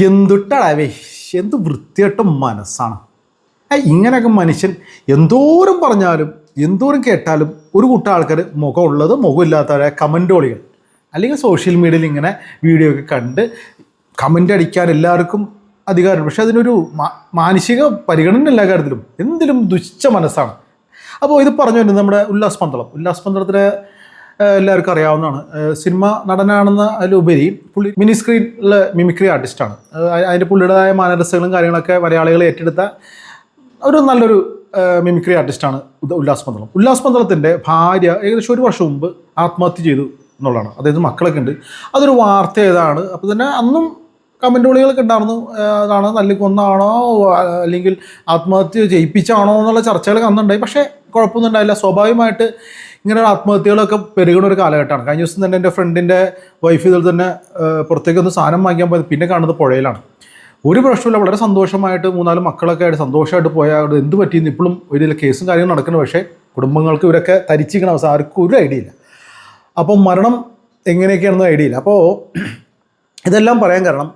എന്തുട്ടാവേ എന്ത് വൃത്തിയായിട്ട് മനസ്സാണ്. ഇങ്ങനെയൊക്കെ മനുഷ്യൻ എന്തോരം പറഞ്ഞാലും എന്തോരം കേട്ടാലും ഒരു കൂട്ടം ആൾക്കാർ മുഖമുള്ളത് മുഖമില്ലാത്തവരെ കമന്റോളികൾ അല്ലെങ്കിൽ സോഷ്യൽ മീഡിയയിൽ ഇങ്ങനെ വീഡിയോ ഒക്കെ കണ്ട് കമന്റ് അടിക്കാൻ എല്ലാവർക്കും അധികാരമുണ്ട്. പക്ഷേ അതിനൊരു മാനസിക പരിഗണന എല്ലാ കാര്യത്തിലും എന്തിലും ദുശ്ച മനസ്സാണ്. അപ്പോൾ ഇത് പറഞ്ഞു വരുന്നത് നമ്മുടെ ഉല്ലാസ് പന്തളം. ഉല്ലാസ് പന്തളത്തിലെ എല്ലാവർക്കും അറിയാവുന്നതാണ്. സിനിമ നടനാണെന്ന അതിലുപരി പുള്ളി മിനി സ്ക്രീനിലെ മിമിക്രി ആർട്ടിസ്റ്റാണ്. അതിന്റെ പുള്ളിയുടേതായ മാനരസങ്ങളും കാര്യങ്ങളൊക്കെ മലയാളികൾ ഏറ്റെടുത്ത ഒരു നല്ലൊരു മിമിക്രി ആർട്ടിസ്റ്റാണ് ഉല്ലാസ് പന്തളം ഉല്ലാസ് പന്തളത്തിന്റെ ഭാര്യ ഏകദേശം ഒരു വർഷം മുമ്പ് ആത്മഹത്യ ചെയ്തു എന്നുള്ളതാണ്. അതായത് മക്കളൊക്കെ ഉണ്ട്. അതൊരു വാർത്ത ഏതാണ്? അപ്പോൾ തന്നെ അന്നും കമന്റുകളികളൊക്കെ ഉണ്ടായിരുന്നു. അതാണ് നല്ല കൊന്നാണോ അല്ലെങ്കിൽ ആത്മഹത്യ ചെയ്യിപ്പിച്ചാണോ എന്നുള്ള ചർച്ചകൾ അന്നുണ്ടായി. പക്ഷേ കുഴപ്പമൊന്നും ഉണ്ടായില്ല. സ്വാഭാവികമായിട്ട് ഇങ്ങനെ ആത്മഹത്യകളൊക്കെ പെരുകുന്ന ഒരു കാലഘട്ടമാണ്. കഴിഞ്ഞ ദിവസം തന്നെ എന്റെ ഫ്രണ്ടിന്റെ വൈഫ് ഇതിൽ തന്നെ പുറത്തേക്ക് ഒന്ന് സാധനം വാങ്ങിക്കാൻ പോയത് പിന്നെ കാണുന്നത് പുഴയിലാണ്. ഒരു പ്രശ്നമില്ല വളരെ സന്തോഷമായിട്ട് മൂന്നാൽ മക്കളൊക്കെ ആയിട്ട് സന്തോഷമായിട്ട് പോയാൽ എന്ത് പറ്റിയെന്ന് ഇപ്പോഴും ഒരു കേസും കാര്യങ്ങളും നടക്കുന്നു പക്ഷേ കുടുംബങ്ങൾക്ക് ഇവരൊക്കെ തരിച്ചിരിക്കണ അവസ്ഥ ആർക്കും ഒരു ഐഡിയ ഇല്ല. അപ്പം മരണം എങ്ങനെയൊക്കെയാണെന്ന് ഐഡിയ ഇല്ല. അപ്പോൾ ഇതെല്ലാം പറയാൻ കാരണം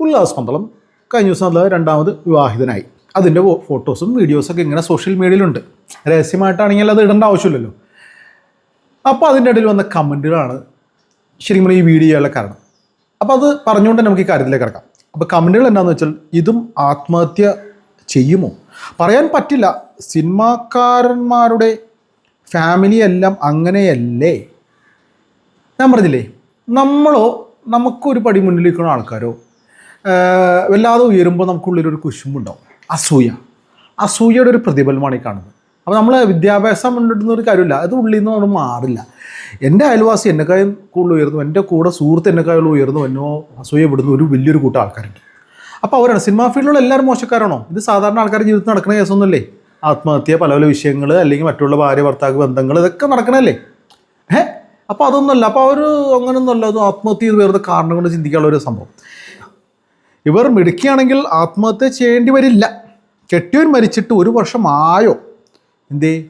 ഉല്ലാസ് പന്തളം കഴിഞ്ഞ ദിവസം അത് രണ്ടാമത് വിവാഹിതനായി. അതിന്റെ ഫോട്ടോസും വീഡിയോസൊക്കെ ഇങ്ങനെ സോഷ്യൽ മീഡിയയിലുണ്ട് രഹസ്യമായിട്ടാണെങ്കിൽ അത് ഇടേണ്ട ആവശ്യമില്ലല്ലോ. അപ്പോൾ അതിന്റെ ഇടയിൽ വന്ന കമന്റുകളാണ് ശരിക്കും ഈ വീഡിയോ കാരണം. അപ്പോൾ അത് പറഞ്ഞുകൊണ്ട് നമുക്ക് ഈ കാര്യത്തിലേക്ക് കിടക്കാം. അപ്പോൾ കമന്റുകൾ എന്താണെന്ന് വെച്ചാൽ ഇതും ആത്മഹത്യ ചെയ്യുമോ? പറയാൻ പറ്റില്ല. സിനിമാക്കാരന്മാരുടെ ഫാമിലി എല്ലാം അങ്ങനെയല്ലേ? ഞാൻ പറഞ്ഞില്ലേ നമ്മളോ നമുക്കൊരു പടി മുന്നിൽ നിൽക്കുന്ന ആൾക്കാരോ വല്ലാതെ ഉയരുമ്പോൾ നമുക്കുള്ളിലൊരു കുശുമ്പുണ്ടാവും. അസൂയ. അസൂയയുടെ ഒരു പ്രതിഫലമാണ് ഈ കാണുന്നത്. അപ്പോൾ നമ്മൾ വിദ്യാഭ്യാസം ഉണ്ടെന്ന ഒരു കാര്യമില്ല. അത് ഉള്ളിൽ നിന്ന് നമ്മൾ മാറില്ല. എന്റെ അയൽവാസി എന്നെക്കാളും കൂടുതൽ ഉയർന്നു. എന്റെ കൂടെ സുഹൃത്ത് എന്നെക്കാളും ഉയർന്നു. എന്നോ അസൂയ വിടുന്ന ഒരു വലിയൊരു കൂട്ടം ആൾക്കാരുണ്ട്. അപ്പോൾ അവരാണ്. സിനിമാ ഫീൽഡിലുള്ള എല്ലാവരും മോശക്കാരാണോ? ഇത് സാധാരണ ആൾക്കാരുടെ ജീവിതത്തിൽ നടക്കുന്ന കേസൊന്നുമല്ലേ? ആത്മഹത്യ പല പല വിഷയങ്ങൾ അല്ലെങ്കിൽ മറ്റുള്ള ഭാര്യ ഭർത്താവ് ബന്ധങ്ങൾ ഇതൊക്കെ നടക്കണല്ലേ ഏഹ് അപ്പോൾ അതൊന്നുമല്ല. അപ്പോൾ അവർ അങ്ങനെയൊന്നുമല്ല അത് ആത്മഹത്യ ചെയ്ത് വേറെ കാരണം കൊണ്ട് ചിന്തിക്കാനുള്ള ഒരു സംഭവം. ഇവർ മിടുക്കിയാണെങ്കിൽ ആത്മഹത്യ ചെയ്യേണ്ടി വരില്ല. കെട്ടിയവൻ മരിച്ചിട്ട് ഒരു വർഷമായോ? എന്തേ?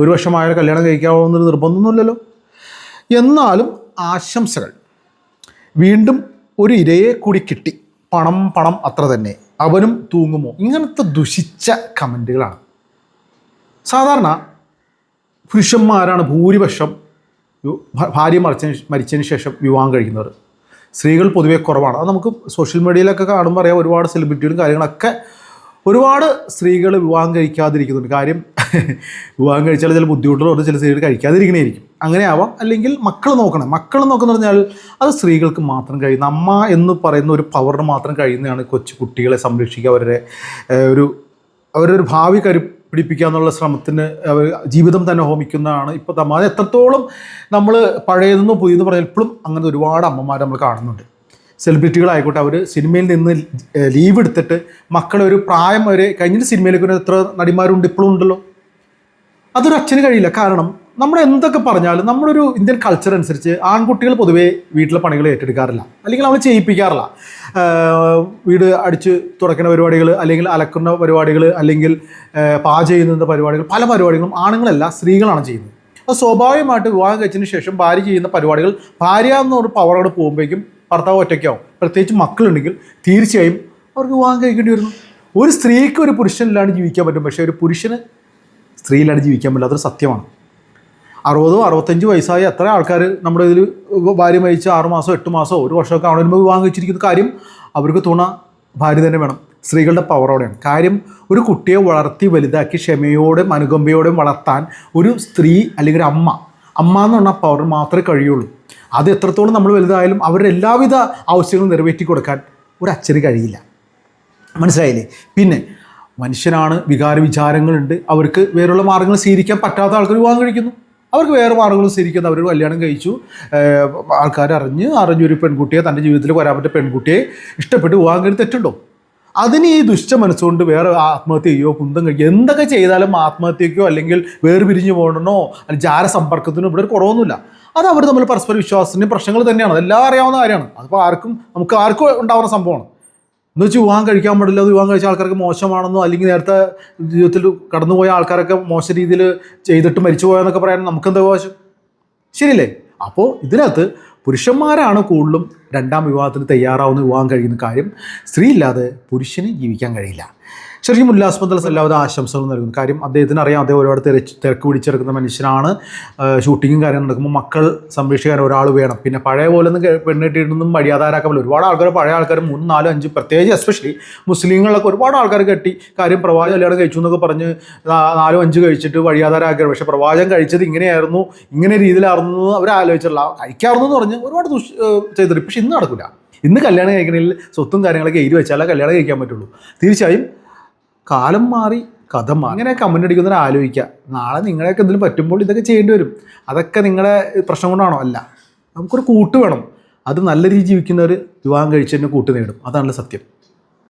ഒരു വർഷമായോ കല്യാണം കഴിക്കാവുന്നൊരു നിർബന്ധമൊന്നുമില്ലല്ലോ. എന്നാലും ആശംസകൾ. വീണ്ടും ഒരു ഇരയെ കൂടി കിട്ടി. പണം പണം അത്ര തന്നെ. അവനും തൂങ്ങുമോ? ഇങ്ങനത്തെ ദുഷിച്ച കമന്റുകളാണ് സാധാരണ പുരുഷന്മാരാണ് ഭൂരിപക്ഷം ഭാര്യ മരിച്ചതിന് മരിച്ചതിന് ശേഷം വിവാഹം കഴിക്കുന്നവർ സ്ത്രീകൾ പൊതുവെ കുറവാണ്. അത് നമുക്ക് സോഷ്യൽ മീഡിയയിലൊക്കെ കാണുമ്പോൾ അറിയാം ഒരുപാട് സെലിബ്രിറ്റികളും കാര്യങ്ങളൊക്കെ ഒരുപാട് സ്ത്രീകൾ വിവാഹം കഴിക്കാതിരിക്കുന്നുണ്ട് കാര്യം. വിവാഹം കഴിച്ചാൽ ചില ബുദ്ധിമുട്ടുകളുണ്ട് ചില സ്ത്രീകൾ കഴിക്കാതിരിക്കണേയിരിക്കും. അങ്ങനെ ആവാം. അല്ലെങ്കിൽ മക്കൾ നോക്കണം. മക്കൾ നോക്കുന്ന പറഞ്ഞാൽ അത് സ്ത്രീകൾക്ക് മാത്രം കഴിയുന്ന അമ്മ എന്ന് പറയുന്ന ഒരു പവറിന് മാത്രം കഴിയുന്നതാണ് കൊച്ചു കുട്ടികളെ സംരക്ഷിക്കുക. അവരുടെ ഒരു അവരൊരു ഭാവി കരു പിടിപ്പിക്കുക എന്നുള്ള ശ്രമത്തിന് ജീവിതം തന്നെ ഹോമിക്കുന്നതാണ് ഇപ്പോൾ നമ്മൾ എത്രത്തോളം നമ്മൾ പഴയതെന്ന് പുതിയതെന്ന് പറഞ്ഞാൽ ഇപ്പോഴും അങ്ങനെ ഒരുപാട് അമ്മമാരെ നമ്മൾ കാണുന്നുണ്ട്. സെലിബ്രിറ്റികളായിക്കോട്ടെ അവർ സിനിമയിൽ നിന്ന് ലീവ് എടുത്തിട്ട് മക്കളെ ഒരു പ്രായം വരെ കഴിഞ്ഞിട്ട് സിനിമയിലേക്ക് എത്ര നടിമാരുണ്ട് ഇപ്പോഴും ഉണ്ടല്ലോ? അതൊരു അച്ഛന് കഴിയില്ല. കാരണം നമ്മൾ എന്തൊക്കെ പറഞ്ഞാലും നമ്മളൊരു ഇന്ത്യൻ കൾച്ചർ അനുസരിച്ച് ആൺകുട്ടികൾ പൊതുവേ വീട്ടിലെ പണികൾ ഏറ്റെടുക്കാറില്ല. അല്ലെങ്കിൽ അവൾ ചെയ്യിപ്പിക്കാറില്ല. വീട് അടിച്ച് തുറക്കുന്ന പരിപാടികൾ അല്ലെങ്കിൽ അലക്കുന്ന പരിപാടികൾ അല്ലെങ്കിൽ പാ ചെയ്യുന്ന പരിപാടികൾ പല പരിപാടികളും ആണുങ്ങളല്ല സ്ത്രീകളാണ് ചെയ്യുന്നത്. അത് സ്വാഭാവികമായിട്ട് വിവാഹം കഴിച്ചതിന് ശേഷം ഭാര്യ ചെയ്യുന്ന പരിപാടികൾ ഭാര്യ എന്നൊരു പവറോട് പോകുമ്പോഴേക്കും ഭർത്താവ് ഒറ്റയ്ക്കാവും. പ്രത്യേകിച്ച് മക്കളുണ്ടെങ്കിൽ തീർച്ചയായും അവർക്ക് വിവാഹം കഴിക്കേണ്ടി വരുന്നു. ഒരു സ്ത്രീക്ക് ഒരു പുരുഷനിലാണ് ജീവിക്കാൻ പറ്റും. പക്ഷേ ഒരു പുരുഷന് സ്ത്രീയിലാണ് ജീവിക്കാൻ പറ്റില്ല. അതൊരു സത്യമാണ്. അറുപതോ അറുപത്തഞ്ച് വയസ്സായ എത്ര ആൾക്കാർ നമ്മുടെ ഇതിൽ ഭാര്യ മരിച്ച് ആറ് മാസമോ എട്ട് മാസമോ ഒരു വർഷമൊക്കെ ആവണ മുമ്പ് വിവാഹം കഴിച്ചിരിക്കുന്ന കാര്യം അവർക്ക് തുണ ഭാര്യ തന്നെ വേണം. സ്ത്രീകളുടെ പവറോടെയാണ് കാര്യം ഒരു കുട്ടിയെ വളർത്തി വലുതാക്കി ക്ഷമയോടും അനുകമ്പയോടും വളർത്താൻ ഒരു സ്ത്രീ അല്ലെങ്കിൽ അമ്മ അമ്മ എന്ന് പറഞ്ഞാൽ പവർ മാത്രമേ കഴിയുള്ളൂ. അത് എത്രത്തോളം നമ്മൾ വലുതായാലും അവരുടെ എല്ലാവിധ ആവശ്യങ്ങളും നിറവേറ്റി കൊടുക്കാൻ ഒരു അച്ഛന് കഴിയില്ല. മനസ്സിലായില്ലേ? പിന്നെ മനുഷ്യനാണ് വികാര വിചാരങ്ങളുണ്ട്. അവർക്ക് വേറെയുള്ള മാർഗങ്ങൾ സ്വീകരിക്കാൻ പറ്റാത്ത ആൾക്കാർ വിവാഹം കഴിക്കുന്നു. അവർക്ക് വേറെ മാർഗങ്ങൾ സ്വീകരിക്കുന്നു. അവർ കല്യാണം കഴിച്ചു. ആൾക്കാർ അറിഞ്ഞ് അറിഞ്ഞൊരു പെൺകുട്ടിയെ തന്റെ ജീവിതത്തിൽ വരാൻ പറ്റിയ പെൺകുട്ടിയെ ഇഷ്ടപ്പെട്ട് വിവാഹം കഴിഞ്ഞ് തെറ്റുണ്ടോ? അതിന് ഈ ദുഷ്ട മനസ്സുകൊണ്ട് വേറെ ആത്മഹത്യയോ കുന്തം കഴിക്കുക എന്തൊക്കെ ചെയ്താലും ആത്മഹത്യക്കോ അല്ലെങ്കിൽ വേർപിരിഞ്ഞു പോകണമെന്നോ അല്ലെങ്കിൽ ജാരസമ്പർക്കത്തിനോ ഇവിടെ ഒരു കുറവൊന്നുമില്ല. അത് അവർ തമ്മിൽ പരസ്പര വിശ്വാസത്തിന്റെ പ്രശ്നങ്ങൾ തന്നെയാണ്. അതെല്ലാം അറിയാവുന്ന കാര്യമാണ്. അതിപ്പോൾ ആർക്കും നമുക്ക് ആർക്കും ഉണ്ടാവുന്ന സംഭവമാണ്. എന്ന് വെച്ചാൽ വിവാഹം കഴിക്കാൻ പാടില്ല അത് വിവാഹം കഴിച്ച ആൾക്കാർക്ക് മോശമാണെന്നോ അല്ലെങ്കിൽ നേരത്തെ ജീവിതത്തിൽ കടന്നുപോയ ആൾക്കാരൊക്കെ മോശം രീതിയിൽ ചെയ്തിട്ട് മരിച്ചു പോയെന്നൊക്കെ പറയാൻ നമുക്കെന്താ അവകാശം? ശരിയല്ലേ? അപ്പോൾ ഇതിനകത്ത് പുരുഷന്മാരാണ് കൂടുതലും രണ്ടാം വിവാഹത്തിന് തയ്യാറാവുന്ന വിവാഹം കഴിയുന്ന കാര്യം. സ്ത്രീ ഇല്ലാതെ പുരുഷന് ജീവിക്കാൻ കഴിയില്ല. ശരിക്കും ഉല്ലാസ്മതൽ എല്ലാവിധ ആശംസകളും നൽകുന്നു. കാര്യം അദ്ദേഹത്തിന് അറിയാം അദ്ദേഹം ഒരുപാട് തിരച്ച് തിരക്ക് പിടിച്ചെടുക്കുന്ന മനുഷ്യനാണ്. ഷൂട്ടിങ്ങും കാര്യം നടക്കുമ്പോൾ മക്കൾ സംരക്ഷിക്കാൻ ഒരാൾ വേണം. പിന്നെ പഴയ പോലെ ഒന്നും പെണ്ണിട്ടിട്ടൊന്നും വഴിയാധാരാക്കാൻ ഒരുപാട് ആൾക്കാർ പഴയ ആൾക്കാർ മൂന്ന് നാലും അഞ്ച് പ്രത്യേകിച്ച് എസ്പെഷ്യലി മുസ്ലിങ്ങളൊക്കെ ഒരുപാട് ആൾക്കാർ കെട്ടി. കാര്യം പ്രവാചകം കല്യാണം കഴിച്ചു എന്നൊക്കെ പറഞ്ഞ് നാലും അഞ്ച് കഴിച്ചിട്ട് വഴിയാധാരാക്കുകയാണ് പക്ഷേ പ്രവാചകം കഴിച്ചത് ഇങ്ങനെയായിരുന്നു. ഇങ്ങനെ രീതിയിലായിരുന്നു അവർ ആലോചിച്ചിട്ടുള്ള കഴിക്കാറുന്നു എന്ന് പറഞ്ഞ് ഒരുപാട് ദുഷ് ചെയ്തിട്ട് പക്ഷെ ഇന്ന് നടക്കില്ല. ഇന്ന് കല്യാണം കഴിക്കണമെങ്കിൽ സ്വത്തും കാര്യങ്ങളൊക്കെ എഴുതി വെച്ചാലേ കല്യാണം കഴിക്കാൻ പറ്റുള്ളൂ. തീർച്ചയായും കാലം മാറി കഥ മാറി. അങ്ങനെ കമന്റ് അടിക്കുന്നവരെ ആലോചിക്കുക. നാളെ നിങ്ങളെയൊക്കെ എന്തെങ്കിലും പറ്റുമ്പോൾ ഇതൊക്കെ ചെയ്യേണ്ടി വരും. അതൊക്കെ നിങ്ങളെ പ്രശ്നം കൊണ്ടാണോ? അല്ല. നമുക്കൊരു കൂട്ട് വേണം. അത് നല്ല രീതിയിൽ ജീവിക്കുന്നവർ വിവാഹം കഴിച്ചതിന് കൂട്ട് നേടും. അതാണല്ലോ സത്യം.